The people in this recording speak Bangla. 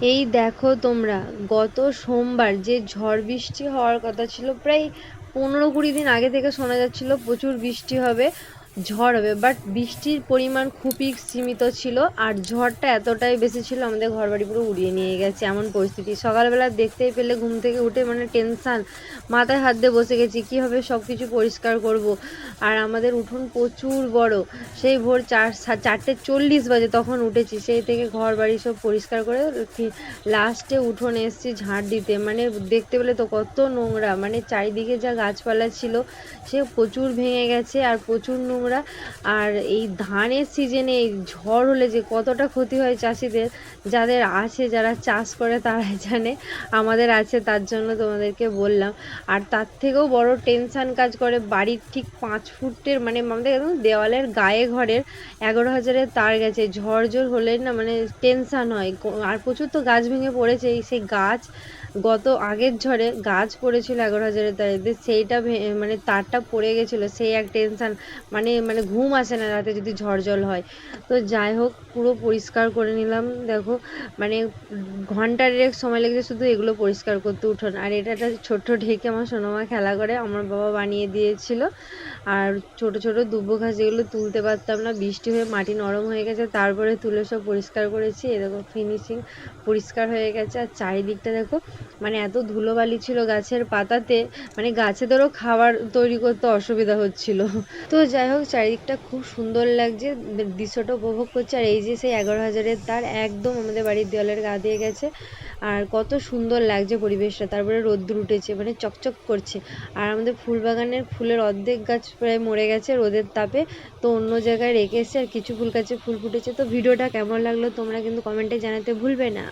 এই দেখো তোমরা, গত সোমবার যে ঝড় বৃষ্টি হওয়ার কথা ছিল, প্রায় পনেরো কুড়ি দিন আগে থেকে শোনা যাচ্ছিল প্রচুর বৃষ্টি হবে। ঝড় হবে বাট বৃষ্টির পরিমাণ খুবই সীমিত ছিল আর ঝড়টা এতটাই বেশি ছিল আমাদের ঘর বাড়ি পুরো উড়িয়ে নিয়ে গেছে এমন পরিস্থিতি। সকালবেলা দেখতেই পেলে ঘুম থেকে উঠে মানে টেনশান মাথায় হাত দিয়ে বসে গেছি কীভাবে সব কিছু পরিষ্কার করব। আর আমাদের উঠোন প্রচুর বড়, সেই ভোর চার চারটে চল্লিশ বাজে তখন উঠেছি, সেই থেকে ঘর বাড়ি সব পরিষ্কার করে লাস্টে উঠোনে এসেছি ঝাঁট দিতে। মানে দেখতে পেলে তো কত নোংরা মানে চারিদিকে যা গাছপালা ছিল সে প্রচুর ভেঙে গেছে আর প্রচুর নোংরা আর এই ধানের সিজনে এই ঝড় হলে যে কতটা ক্ষতি হয় চাষিদের, যাদের আছে, যারা চাষ করে তারাই জানে, আমাদের আছে তার জন্য তোমাদেরকে বললাম। আর তার থেকেও বড় টেনশান কাজ করে বাড়ির ঠিক পাঁচ ফুটের মানে আমাদের একদম দেওয়ালের গায়ে ঘরের এগারো হাজারের তার গেছে। ঝড় জোর হলে না মানে টেনশান হয়। আর প্রচুর তো গাছ ভেঙে পড়েছে। সেই গাছ, গত আগের ঝড়ে গাছ পড়েছিল এগারো হাজারের তারে। দিয়ে সেইটা মানে তারটা পড়ে গেছিল। সেই এক টেনশান মানে মানে ঘুম আসে না রাতে যদি ঝড় জল হয়। তো যাই হোক, পুরো পরিষ্কার করে নিলাম। দেখো মানে ঘণ্টার এক সময় লেগেছে শুধু এগুলো পরিষ্কার করতে উঠোন। আর এটা একটা ছোট্ট ঢেকে আমার সোনামা খেলা করে, আমার বাবা বানিয়ে দিয়েছিল। আর ছোট ছোট দুব্বো ঘাস যেগুলো তুলতে পারতাম না, বৃষ্টি হয়ে মাটি নরম হয়ে গেছে, তারপরে তুলে সব পরিষ্কার করেছি। এ দেখো ফিনিশিং পরিষ্কার হয়ে গেছে। আর চারিদিকটা দেখো মানে এত ধুলোবালি ছিল গাছের পাতাতে মানে গাছেদেরও খাবার তৈরি করতে অসুবিধা হচ্ছিল। তো যাই হোক, চারিদিকটা খুব সুন্দর লাগছে, দৃশ্যটা উপভোগ করছে। আর এই যে সেই এগারো হাজারের তার একদম আমাদের বাড়ির দেওয়ালের গা দিয়ে গেছে। আর কত সুন্দর লাগছে পরিবেশটা। তারপরে রোদ্দুর উঠেছে মানে চকচক করছে। আর আমাদের ফুল বাগানের ফুলের অর্ধেক গাছ প্রায় মরে গেছে রোদের তাপে। তো অন্য জায়গায় রেখে এসেছে আর কিছু ফুল গাছে ফুল ফুটেছে। তো ভিডিওটা কেমন লাগল তোমরা কিন্তু কমেন্টে জানাতে ভুলবে না।